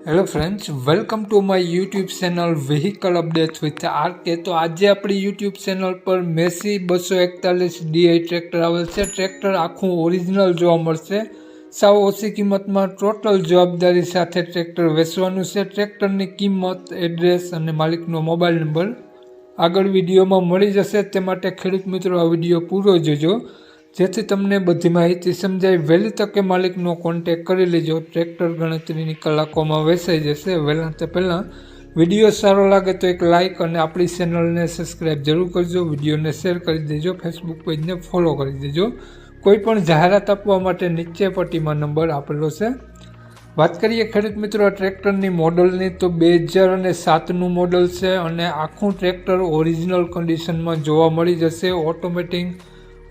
Hello friends welcome to my YouTube channel vehicle updates with R K તો આજે આપણી YouTube channel પર Massey બસો એકતાલીસ ડીઆઈ ટ્રેક્ટર આવેલ છે. ટ્રેક્ટર આખું ઓરિજિનલ જોવા મળશે. સાવ ઓછી કિંમતમાં ટોટલ જવાબદારી સાથે ટ્રેક્ટર વેચવાનું છે. ટ્રેક્ટરની કિંમત એડ્રેસ અને માલિકનો મોબાઈલ નંબર આગળ વિડીયોમાં મળી જશે. તે માટે ખેડૂત મિત્રો, આ વીડિયો પૂરો જોજો. જેથી તમને બધી માહિતી સમજાય. વહેલી તકે માલિકનો કોન્ટેક કરી લેજો. ટ્રેક્ટર ગણતરીની કલાકોમાં વેચાઈ જશે. વહેલા તે પહેલાં વીડિયો સારો લાગે તો એક લાઇક અને આપણી ચેનલને સબસ્ક્રાઈબ જરૂર કરજો. વિડીયોને શેર કરી દેજો. ફેસબુક પેજને ફોલો કરી દેજો. કોઈ પણ જાહેરાત આપવા માટે નીચે પટ્ટીમાં નંબર આપેલો છે. વાત કરીએ ખેડૂત મિત્રો આ ટ્રેક્ટરની મોડલની તો બે હજાર અને સાતનું મોડલ છે અને આખું ટ્રેક્ટર ઓરિજિનલ કન્ડિશનમાં જોવા મળી જશે. ઓટોમેટિક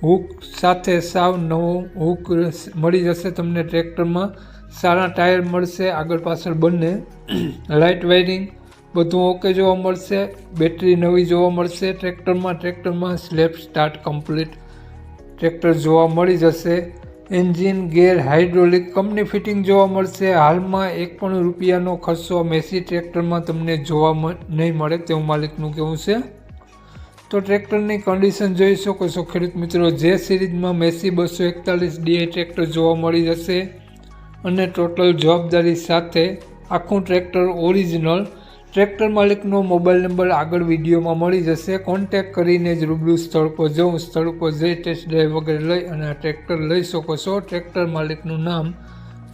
હુક સાથે સાવ નવો હુક મળી જશે તમને ટ્રેક્ટરમાં. સારા ટાયર મળશે, આગળ પાછળ બંને. લાઇટ વાયરિંગ બધું ઓકે જોવા મળશે, બેટરી નવી જોવા મળશે, ટ્રેક્ટરમાં ટ્રેક્ટરમાં સ્લેપ સ્ટાર્ટ કમ્પ્લીટ ટ્રેક્ટર જોવા મળી જશે. Engine gear hydraulic company fitting જોવા મળશે. હાલમાં એક પણ રૂપિયાનો ખર્ચો મેસી ટ્રેક્ટરમાં તમને જોવા નહીં મળે તેવું માલિકનું કહેવું છે. તો ટ્રેક્ટરની કન્ડિશન જોઈ શકો છો ખેડૂત મિત્રો. જે સિરીઝમાં મેસી બસો એકતાલીસ ડીએ ટ્રેક્ટર જોવા મળી જશે અને ટોટલ જવાબદારી સાથે આખું ટ્રેક્ટર ઓરિજિનલ ટ્રેક્ટર માલિકનો મોબાઈલ નંબર આગળ વિડીયોમાં મળી જશે. કોન્ટેક કરીને જ રૂબરૂ સ્થળ પર જવું સ્થળ પર જઈ ટેસ્ટ ડ્રાઈવ વગેરે લઈ અને આ ટ્રેક્ટર લઈ શકો છો. ટ્રેક્ટર માલિકનું નામ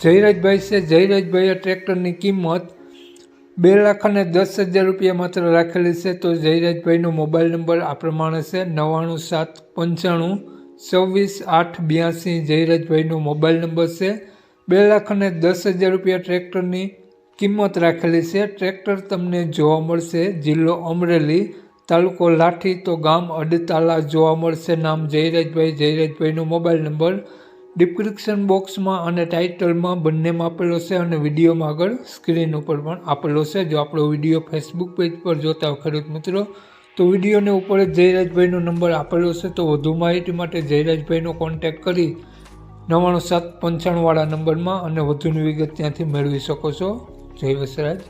જયરાજભાઈ છે. જયરાજભાઈએ ટ્રેક્ટરની કિંમત બે લાખ અને દસ હજાર રૂપિયા માત્ર રાખેલી છે તો જયરાજભાઈનો મોબાઈલ નંબર આ પ્રમાણે છે નવ્વાણું સાત પંચાણું છવ્વીસ આઠ બ્યાસી. જયરાજભાઈનો મોબાઈલ નંબર છે બે લાખ અને દસ હજાર રૂપિયા ટ્રેક્ટરની કિંમત રાખેલી છે. ટ્રેક્ટર તમને જોવા મળશે. જિલ્લો અમરેલી, તાલુકો લાઠી તો ગામ અડતાલા જોવા મળશે. નામ જયરાજભાઈ. જયરાજભાઈનો મોબાઈલ નંબર ડિસ્ક્રિપ્શન બોક્સમાં અને ટાઇટલમાં બંનેમાં આપેલો છે અને વિડીયોમાં આગળ સ્ક્રીન ઉપર પણ આપેલો છે. જો આપણો વીડિયો ફેસબુક પેજ પર જોતા ખેડૂત મિત્રો, તો વિડીયોને ઉપર જ જયરાજભાઈનો નંબર આપેલો છે. તો વધુ માહિતી માટે જયરાજભાઈનો કોન્ટેક્ટ કરી નવ્વાણું સાત પંચાણુંવાળા નંબરમાં અને વધુની વિગત ત્યાંથી મેળવી શકો છો. જય વસરાજ.